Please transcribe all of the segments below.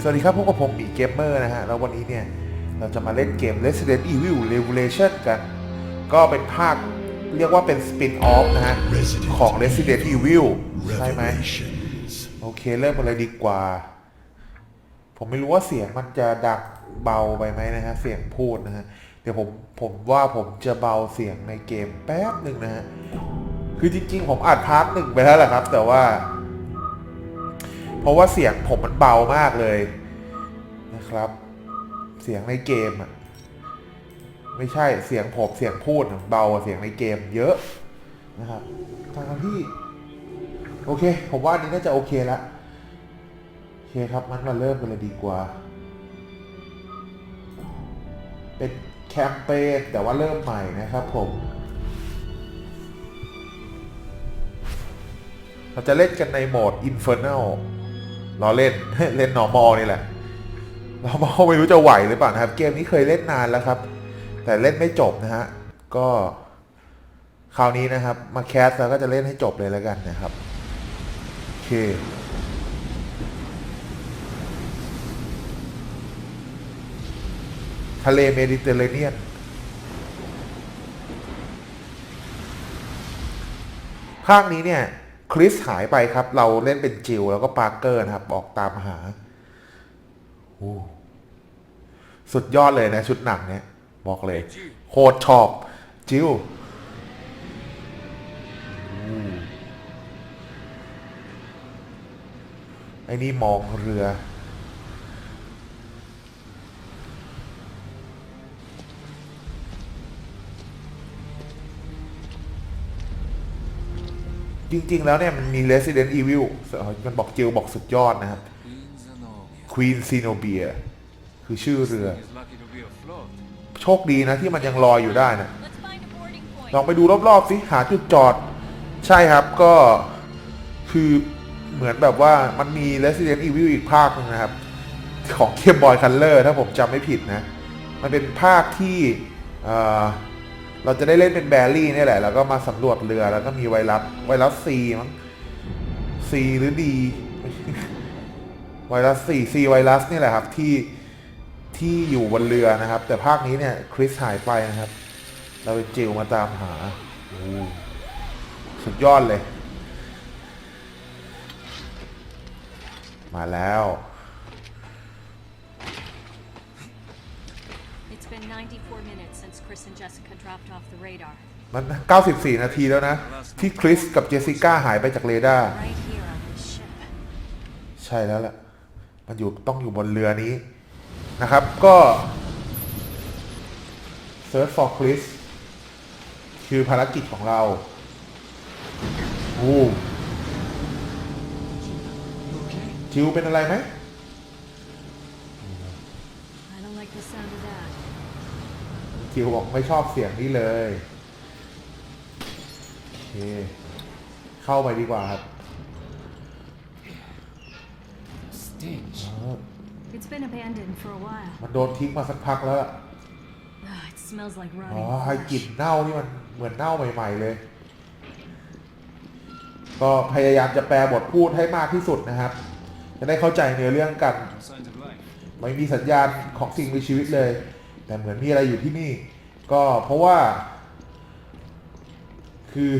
สวัสดีครับพบกับผมมีเกมเมอร์นะฮะ แล้ววันนี้เนี่ย เราจะมาเล่นเกม Resident Evil Revelation กัน ก็เป็นภาคเรียกว่าเป็นสปินออฟนะฮะ ของ Resident Evil ใช่ไหม Revelations. โอเค เริ่มกันเลยดีกว่า ผมไม่รู้ว่าเสียงมันจะดังเบาไปไหมนะฮะ เสียงพูดนะฮะ เดี๋ยวผมผมว่าผมจะเบาเสียงในเกมแป๊บหนึ่งนะฮะ คือจริงๆ ผมอัดพาร์ทหนึ่งไปแล้วแหละครับ แต่ว่าเพ ราะว่าเสียงผมมันเบามากเลยนะครับ เสียงในเกมอะไม่ใช่เสียงผมเสียงพูดเบากว่าเสียงในเกมเยอะนะครับทางที่ โอเค ผมว่านี้น่าจะโอเคแล้วโอเคครับมันมาเริ่มกันเลยดีกว่า เป็นแคมเปญแต่ว่าเริ่มใหม่นะครับผมเราจะเล่นกันในโหมด Infernal ล้อเล่นเล่น normal นี่แหละ normal ไม่รู้จะไหวหรือเปล่านะครับ เกมนี้เคยเล่นนานแล้วครับ แต่เล่นไม่จบนะฮะก็คราวนี้นะครับ มาแคสแล้วก็จะเล่นให้จบเลยแล้วกันนะครับโอเคทะเลเมดิเตอร์เรเนียนภาคนี้เนี่ย คริสหายไปครับ เราเล่นเป็นจิลแล้วก็ปาร์เกอร์นะครับ ออกตามหาสุดยอดเลยนะ ชุดหนังเนี่ย บอกเลย โคตรชอบ จิลไอ้นี่มองเรือ จริง ๆ แล้วเนี่ยมันมี Resident Evil มันบอกจิลบอกสุดยอดนะครับ Queen Zenobia Queen Zenobia คือชื่อเรือ โชคดีนะที่มันยังลอยอยู่ได้นะลองไปดูรอบๆสิหาจุดจอด ใช่ครับก็คือเหมือนแบบว่ามันมี Resident Evil อีกภาคนึงนะครับ ของเกมบอยคัลเลอร์ถ้าผมจำไม่ผิดนะ มันเป็นภาคที่ เราจะได้เล่นเป็นแบรี่นี่แหละ แล้วก็มาสำรวจเรือแล้วก็มีไวรัสไวรัสซีมั้งซีหรือดีไวรัสซีซีไวรัสนี่แหละครับ ที่ที่อยู่บนเรือนะครับ แต่ภาคนี้เนี่ยคริสหายไปนะครับ เราเป็นจิวมาตามหาสุดยอดเลย มาแล้ว It's been 94 minutes since Chris and Jessica dropped off the radar. มัน 94 นาทีแล้วนะ ที่คริสกับเจสสิก้าหายไปจากเรดาร์ Right here on this ship. ใช่แล้วแหละมันอยู่ต้องอยู่บนเรือนี้นะครับ ก็ Search for Chris คือภารกิจของเราโอ้จิวเป็นอะไรไหม I don't like the sound of that. จิวบอกไม่ชอบเสียงนี้เลยโอเคเข้าไปดีกว่าครับ Stench. It's been abandoned for a while. มันโดนทิ้งมาสักพักแล้วล่ะ Ah, it smells like อ๋อ rotting ให้กลิ่น flesh. เน่านี่มันเหมือนเน่าใหม่ๆเลย ก็พยายามจะแปลบทพูดให้มากที่สุดนะครับ จะได้เข้าใจเนื้อเรื่องกัน No signs of life. ไม่มีสัญญาณของสิ่งมีชีวิตเลย แต่เหมือนมีอะไรอยู่ที่นี่ ก็เพราะว่า คือ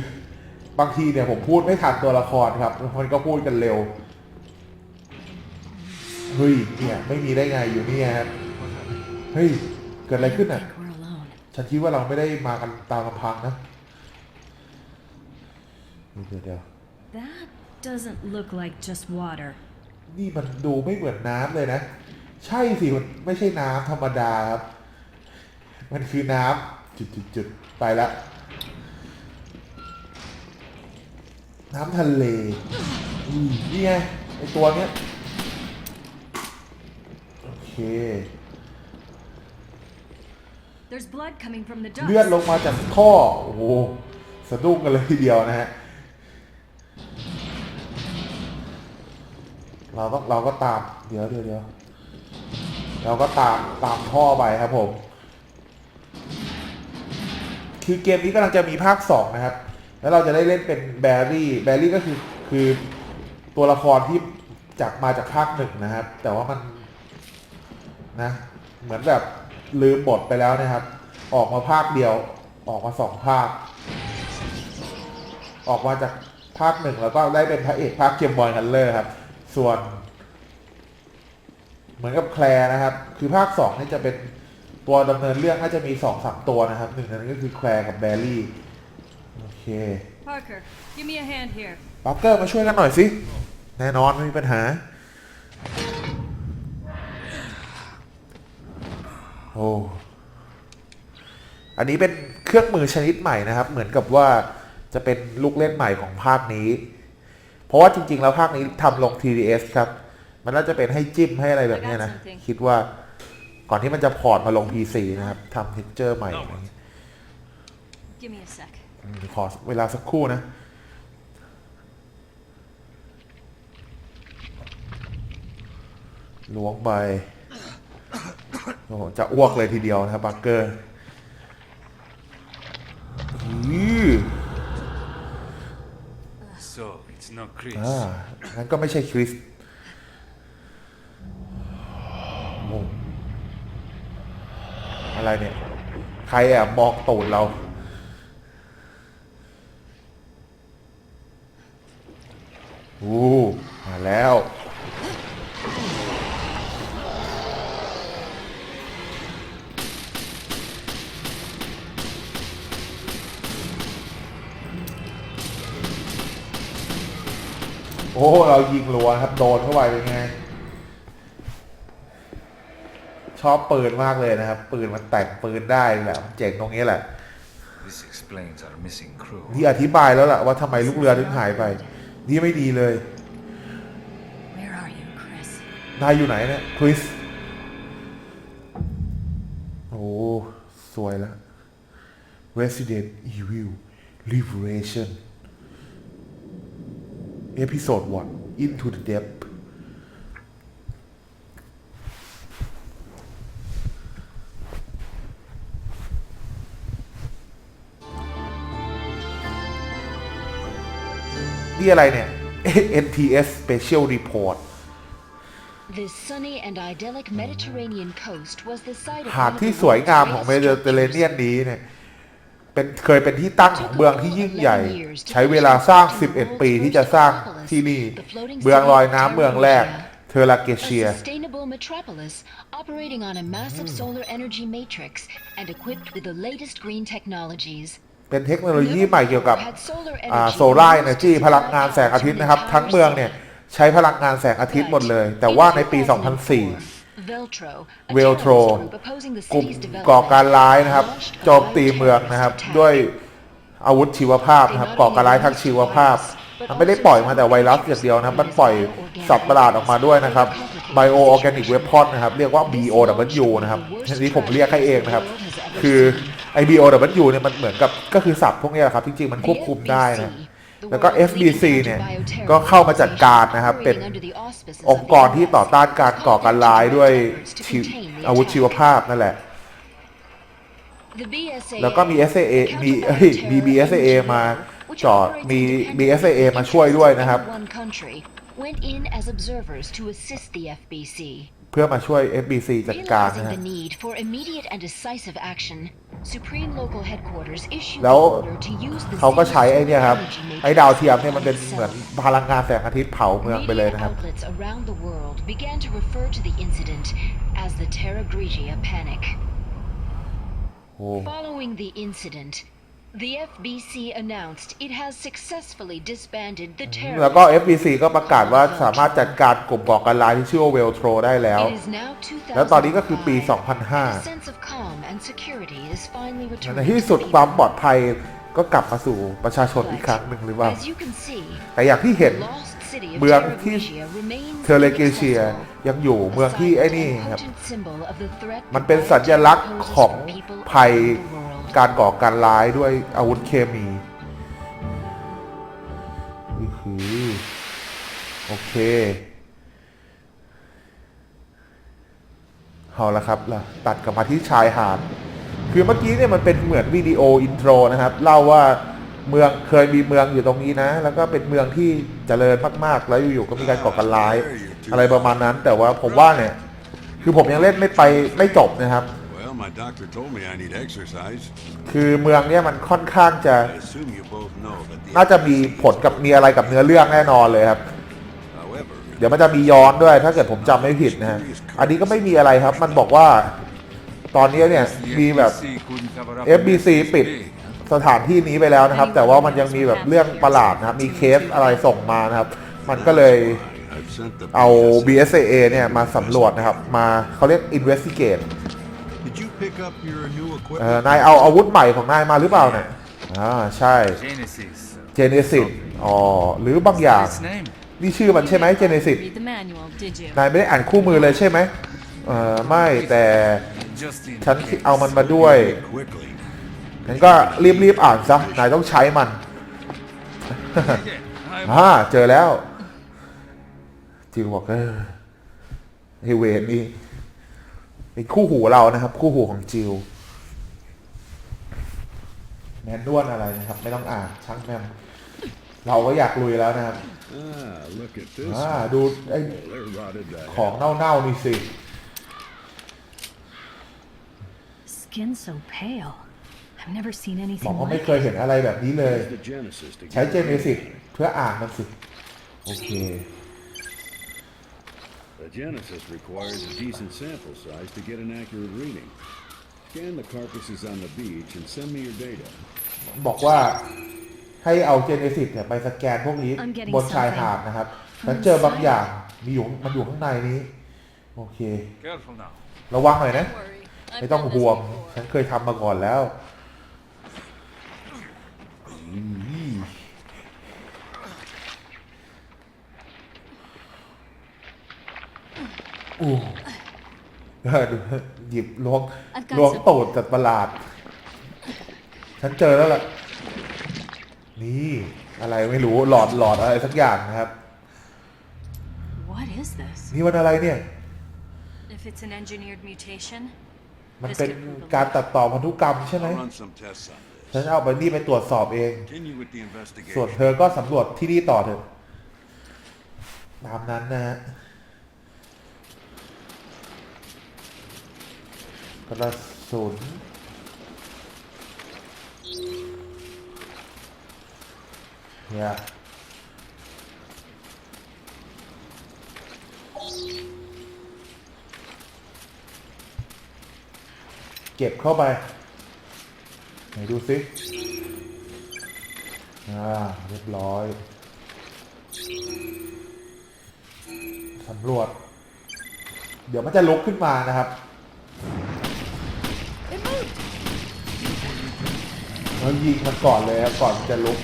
บางทีเนี่ยผมพูดไม่ทันตัวละครครับ มันก็พูดกันเร็ว เฮ้ย เนี่ยไม่มีได้ไงอยู่เนี่ยครับ What happened? เฮ้ย เกิดอะไรขึ้น I อะ think we're alone. ฉันคิดว่าเราไม่ได้มากันตามลำพังนะ เดี๋ยวเดี๋ยว That doesn't look like just water. นี่มันดูไม่เหมือนน้ำเลยนะ ใช่สิมันไม่ใช่น้ำธรรมดาครับ มันคือน้ำจุดจุดจุดไปละน้ำทะเลอุ้ยนี่ไงไอตัวเนี้ย โอเค There's blood coming from the เลือด ducts. ลงมาจากท่อ โอ้โห สะดุ้งกันเลยทีเดียวนะฮะ เราต้องเราก็ตาม เดี๋ยวเดี๋ยวเดี๋ยวเราก็ตามตามท่อไปครับผม คือเกมนี้กำลังจะมีภาคสองนะครับ แล้วเราจะได้เล่นเป็นแบรี่แบรี่ก็คือคือตัวละครที่จากมาจากภาคหนึ่งนะครับ แต่ว่ามันนะ เหมือนแบบลืมบทไปแล้วนะครับ ออกมาภาคเดียว ออกมาสองภาค ออกมาจากภาคหนึ่งแล้วก็ได้เป็นพระเอกภาคเกมบอยคัลเลอร์ครับ ส่วน เหมือนกับแคลนะครับ คือภาคสองนี่จะเป็น ตัวดำเนินเรื่องน่าจะมีสองสามตัวนะครับ หนึ่งในนั้นก็คือแคลร์กับแบร์รี่ โอเค Parker, give me a hand here. ปักเกอร์มาช่วยกันหน่อยสิ แน่นอนไม่มีปัญหา โอ้ อันนี้เป็นเครื่องมือชนิดใหม่นะครับ เหมือนกับว่าจะเป็นลูกเล่นใหม่ของภาคนี้ เพราะว่าจริง ๆ แล้วภาคนี้ทำลง 3ds ครับ มันน่าจะเป็นให้จิ้มให้อะไรแบบเนี้ยนะ คิดว่า ก่อนที่มันจะพอร์ตมาลง PC นะครับทำเท็กเจอร์ใหม่อะไรอย่างเงี้ย Give me a sec. อืมขอเวลาสักครู่นะ ล้วงไปโอ้โหจะอ้วกเลยทีเดียวนะครับบักเกอร์อือ So, it's not Chris. อ่างั้นก็ไม่ใช่คริสโอ้ อะไรเนี่ย ใครแอบมองตูดเรา อู้มาแล้ว โอ้ เรายิงรัวครับ โดนเข้าไปเป็นไง ชอบปืนมากเลยนะครับ ปืนมันแต่งปืนได้แหละมันเจ๋งตรงนี้แหละ This explains our missing crew. ที่อธิบายแล้วล่ะว่าทำไมลูกเรือถึงหายไป นี่ไม่ดีเลย Where are you, Chris? นายอยู่ไหนเนี่ยคริส โอ้ สวยแล้ว Resident Evil Liberation Episode 1 Into the Depth นี่อะไรเนี่ย NTS Special Report The sunny and idyllic Mediterranean coast was the site of หาด one of ที่ the สวยงามของ world's เมดิ greatest เตอร์เรเนียนนี้เนี่ยเป็นเคยเป็นที่ตั้งของเมืองที่ยิ่งใหญ่ ใช้เวลาสร้าง 11 ปีที่จะสร้างที่นี่ เมืองลอยน้ำเมืองแรก เทอราเก A เชีย sustainable metropolis operating on a massive solar energy matrix and equipped with the latest green technologies. เป็นเทคโนโลยีใหม่เกี่ยวกับ Had solar อ่า energy โซลาร์เอเนจีพลังงานแสงอาทิตย์นะครับ ทั้งเมืองเนี่ยใช้พลังงานแสงอาทิตย์หมดเลย แต่ว่าในปี 2004 Veltro, a Veltro terrorist group opposing the กลุ่ม city's ก่อการ development, ร้ายนะครับ launched a โจมตีเมืองนะครับ bioterrorist ด้วย attack. อาวุธชีวภาพนะครับ ก่อการร้ายทางชีวภาพ มันไม่ได้ปล่อยมาแต่ไวรัสอย่างเดียวนะครับมันปล่อยสัตว์ประหลาดออกมาด้วยนะครับ Bio Organic Weapon นะครับ เรียกว่า BOW นะครับทีนี้ผมเรียกให้เองนะครับ คือ ไอ BOW เนี่ยมันเหมือนกับก็คือสัตว์พวกเนี้ยแหละครับ จริง ๆ มันควบคุมได้นะแล้วก็ FBC เนี่ยก็เข้ามาจัดการนะครับ เป็นองค์กรที่ต่อต้านการก่อการร้ายด้วยชีอาวุธชีวภาพนั่นแหละ แล้วก็มี SAA มีเอ้ยมี BSAA มาจอดมี BSAA มาช่วยด้วยนะครับ went in as observers to assist the FBC. เพื่อมาช่วย FBC จัดการนะ Realizing ฮะ the need for immediate and decisive action, Supreme Local Headquarters issued แล้ว an order to use the เขาก็ใช้ไอ้ city's เนี่ยครับ energy matrix ไอ้ดาวเทียมเนี่ยมันเป็น itself. เหมือนพลังงานแสงอาทิตย์เผาเมืองไปเลย Media นะครับ outlets around the world began to refer to the incident as the Terra Grigia Panic. โอ้ Following the incident, the FBC announced it has successfully disbanded the terror. แล้วก็ FBC ก็ประกาศว่าสามารถจัดการกลุ่มก่อการร้ายที่ชื่อว่าเวลโทรได้แล้ว It is now แล้วตอนนี้ก็คือปี 2005. A 2005 sense of calm and security is finally ใน returning ที่ to สุด the ความปลอด people. ภัยก็กลับมาสู่ประชาชนอีกครั้งหนึ่งหรือเปล่า As you can see, แต่อย่างที่เห็น the lost city of เมือง Terra ที่ Grigia remains เทอร์เรเกเชีย inaccessible. ยังอยู่เมืองที่ไอ้นี่ A ครับ potent symbol of the threat มันเป็น that สัญลักษณ์ poses ของ for people ภัย around the world. การก่อการร้ายด้วยอาวุธเคมีนี่คือโอเคเอาละครับล่ะตัดกลับมาที่ชายหาด คือเมื่อกี้เนี่ยมันเป็นเหมือนวิดีโออินโทรนะครับ เล่าว่าเมืองเคยมีเมืองอยู่ตรงนี้นะ แล้วก็เป็นเมืองที่เจริญมากๆ แล้วอยู่ๆก็มีการก่อการร้าย อะไรประมาณนั้น แต่ว่าผมว่าเนี่ย คือผมยังเล่นไม่ไปไม่จบนะครับ my doctor told me I need exercise. คือเมืองเนี้ยมันค่อนข้างจะ I assume you both know that the น่าจะมีผลกับมีอะไรกับเนื้อเรื่องแน่นอนเลยครับ however เดี๋ยวมันจะมีย้อนด้วยถ้าเกิดผมจำไม่ผิดนะฮะอันนี้ก็ไม่มีอะไรครับ มันบอกว่า ตอนนี้เนี่ย The มีแบบ FBC couldn't cover up FBC an ปิด investigation, huh? สถานที่นี้ไปแล้วนะครับ แต่ว่ามันยังมีแบบเรื่องประหลาดนะครับมีเคสอะไรส่งมานะครับ มันก็เลย I've sent the เอา BSAA BSAA เนี่ยมาสำรวจนะครับ มาเขาเรียก investigate เออ equipment? นายเอาอาวุธใหม่ของนายมาหรือเปล่าเนี่ยอ่าใช่ Genesis. uh, Genesis อ๋อหรือบางอย่าง Its name. นี่ชื่อมันใช่ไหม Genesis Read the manual, did you? นายไม่ได้อ่านคู่มือเลยใช่ไหมเออไม่แต่ Just in ฉัน case. เอามันมาด้วย Quickly. งั้นก็รีบๆอ่านซะนายต้องใช้มัน Yeah, I อ่าเจอแล้วจิวบอกเออไอเวนนี่ เป็นคู่หูเรานะครับ คู่หูของจิวแมนนวลอะไรนะครับ ไม่ต้องอ่านช่างแม่มเราก็อยากลุยแล้วนะครับ Ah, look at this. อ่าดูไอ They're rotted to ของ hell. เน่าๆนี่สิ Skin so pale. I've never seen บอก anything ว่าไม่ like เคยเห็นอะไรแบบนี้เลย The Genesis to ใช้ get เจเนซิสเพื่ออ่านมันสิ โอเค The Genesis requires a decent sample size to get an accurate reading. Scan the carcasses on the beach and send me your data. บอกว่าให้เอาเจเนซิสเนี่ยไปสแกนพวกนี้ I'm getting บนชายหาดนะครับฉันเจอบางอย่างมีอยู่มันอยู่ข้างในนี้ โอเค Careful now. ระวังหน่อยนะ worry. I've ไม่ต้อง done this ห่วง before. ฉันเคยทำมาก่อนแล้วอี อู้เออดูหยิบล้วง I've got ล้วง some- ตูดจัดประหลาด ฉันเจอแล้วล่ะ นี่อะไรไม่รู้หลอดหลอดอะไรสักอย่างนะครับ What is this? นี่มันอะไรเนี่ย If it's an engineered mutation, มันเป็นการตัดต่อพันธุกรรมใช่ไหม I'll run some tests on this. ฉันเอาไปนี่ไปตรวจสอบเอง Continue with the ส่วน investigation. เธอก็สำรวจที่นี่ต่อเถอะ ตามนั้นนะฮะ กระสุนเนี่ยเก็บเข้าไปไหนดูสิอ่าเรียบร้อยสำรวจ เดี๋ยวมันจะลุกขึ้นมานะครับ แล้วยิงมันก่อนเลยครับก่อนมันจะลุก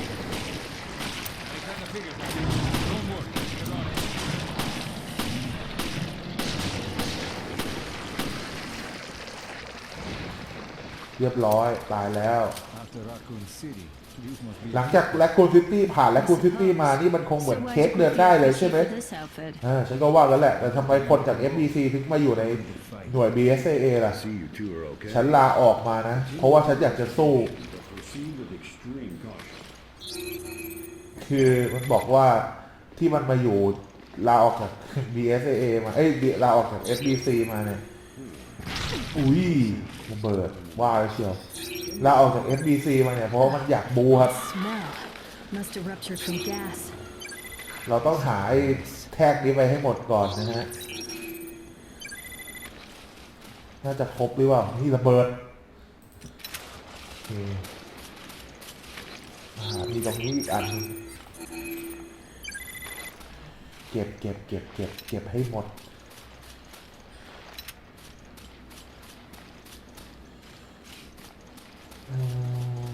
เรียบร้อยตายแล้ว After Raccoon City, this must be หลังจากแลคคูนซิตี้ผ่านแลคคูนซิตี้มานี่มันคงเหมือน So why เค้ก did เดินได้เลยใช่ไหม for this outfit? อ่าฉันก็ว่ากันแหละ แต่ทำไมคนจาก FBC ถึงมาอยู่ในหน่วย BSAA ล่ะ See you two are okay. ฉันลาออกมานะ เพราะว่าฉันอยากจะสู้ คือมันบอกว่าที่มันมาอยู่ลาออกจาก BSA มา เอ้ยลาออกจาก FBC มาเนี่ย อุ้ยระเบิดว่าวเชียวลาออกจาก FBC มาเนี่ย เพราะมันอยากบูครับ เราต้องหาไอ้แท็กนี้ไปให้หมดก่อนนะฮะ น่าจะครบหรือเปล่า นี่ระเบิดโอเค มีตรงนี้อีกอัน เก็บเก็บเก็บเก็บเก็บให้หมดอืม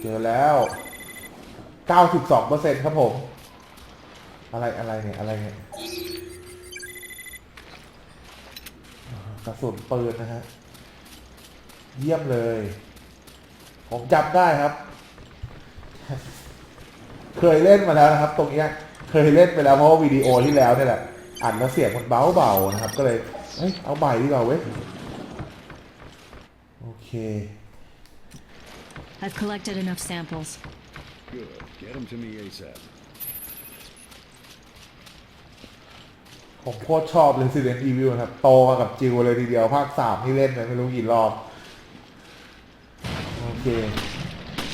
เจอแล้ว 92%ครับผม อะไรอะไรเนี่ย อะไรเนี่ยกระสุนปืนนะฮะ เยี่ยมเลย ผมจำได้ครับ เคยเล่นมาแล้วนะครับ ตรงเนี้ย เคยเล่นไปแล้วเพราะว่าวิดีโอที่แล้วเนี่ยแหละอัดแล้วเสียงมันเบาๆนะครับ ก็เลยเอ้ยเอาใหม่ดีกว่าเว้ยโอเค I've collected enough samples. Good. Get them to me ASAP. ผมโคตรชอบ Resident Evil นะครับ โตมากับจิวเลยทีเดียว ภาคสามที่เล่นไปไม่รู้กี่รอบโอ เค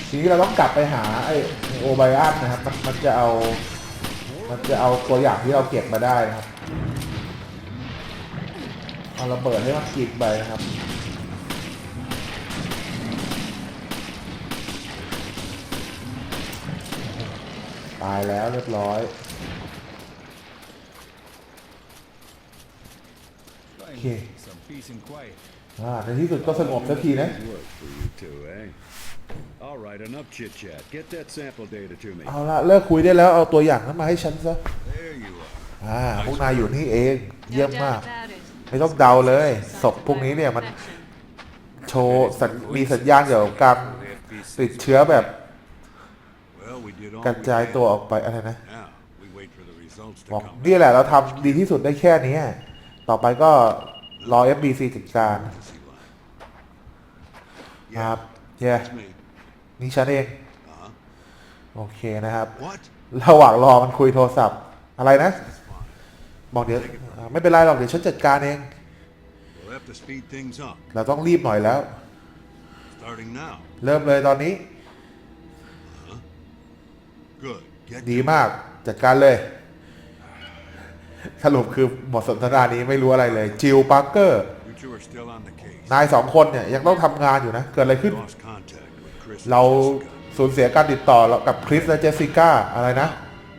ทีนี้เราต้องกลับไปหาไอโอไบอันนะครับมันมันจะเอา มันจะเอาตัวอย่างที่เราเก็บมาได้นะครับเอาระเบิดให้มันกินไปนะครับตายแล้วเรียบร้อย Finally, some peace and quiet. อ่าในที่สุดก็สงบสักทีนะ Work for you two, eh? All right, enough chit chat. Get that sample data to me. เอาละเลิกคุยได้แล้วเอาตัวอย่างนั้นมาให้ฉันซะ There you are. อ่าพวกนายอยู่นี่เอง เยี่ยม No มาก doubt about it. ไม่ต้องเดาเลยศพพวกนี้เนี่ยมันโชว์สัญมีสัญญาณเกี่ยวกับการติดเชื้อแบบ Well, we did all กระ we จาย can. ตัวออกไปอะไรนะ Now, we wait for the results to บอก come นี่แหละเราทำดีที่สุดได้แค่นี้ ต่อไปก็รอ FBC จัดการ back to see line. ครับเย้ That's me. นี่ฉันเอง Uh-huh. โอเคนะครับ What? ระหว่างรอมันคุยโทรศัพท์ อะไรนะ That's fine. บอกเดี๋ยวอ่าไม่เป็นไรหรอกเดี๋ยวฉันจัดการเอง We'll have to speed things up. เราต้องรีบหน่อยแล้ว Starting now. เริ่มเลยตอนนี้ Good. Get ดีมากจัดการเลย สรุปคือบทสนทนานี้ไม่รู้อะไรเลย จิลปาร์เกอร์ You two are still on the case. นายสองคนเนี่ยยังต้องทำงานอยู่นะ เกิดอะไรขึ้น เรา Jessica. สูญเสียการติดต่อกับคริสและเจสสิก้าอะไรนะ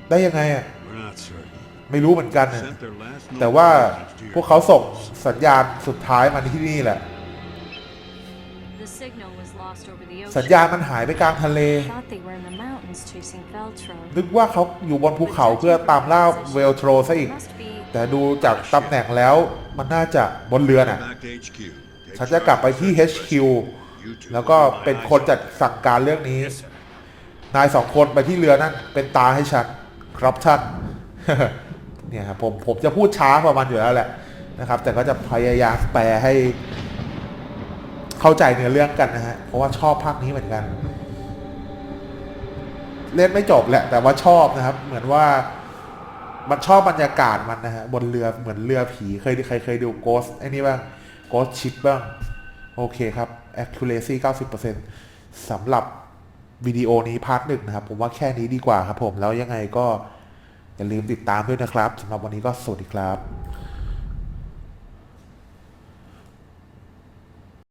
ได้ยังไงอะ We're not certain. ไม่รู้เหมือนกันน่ะ Sent their last แต่ว่า notifications to พ your วกเขาส่ง phones. สัญญาณสุดท้ายมาที่นี่แหละ The signal was lost over the สัญ ocean. ญาณมันหายไปกลางทะเล Thought they were in the mountains chasing Veltro. นึกว่าเขาอยู่บนภูเขาเพื่อตามล่าเวลโทรซะอีก Must be แต่ดูจากตำแหน่งแล้วมันน่าจะบนเรือน่ะ Back to HQ. Take ฉันจะกลับไปที่ charge. HQ You two แล้วก็เป็นคนจัดสั่งการเรื่องนี้ นายสองคนไปที่เรือนั่นเป็นตาให้ฉันครับท่านเนี่ยครับผมผมจะพูดช้ากว่ามันอยู่แล้วแหละนะครับ แต่ก็จะพยายามแปลให้ เข้าใจเนื้อเรื่องกันนะฮะเพราะว่าชอบภาคนี้เหมือนกัน เล่นไม่จบแหละ แต่ว่าชอบนะครับ เหมือนว่ามันชอบบรรยากาศมันนะฮะบนเรือเหมือนเรือผีเคยเคยเคยดูโกสไอ้นี่บ้างโกสชิปบ้าง โอเคครับ accuracy 90%สำหรับวิดีโอนี้พาร์ทหนึ่งนะครับ ผมว่าแค่นี้ดีกว่าครับผม แล้วยังไงก็อย่าลืมติดตามด้วยนะครับสำหรับวันนี้ก็สวัสดีครับ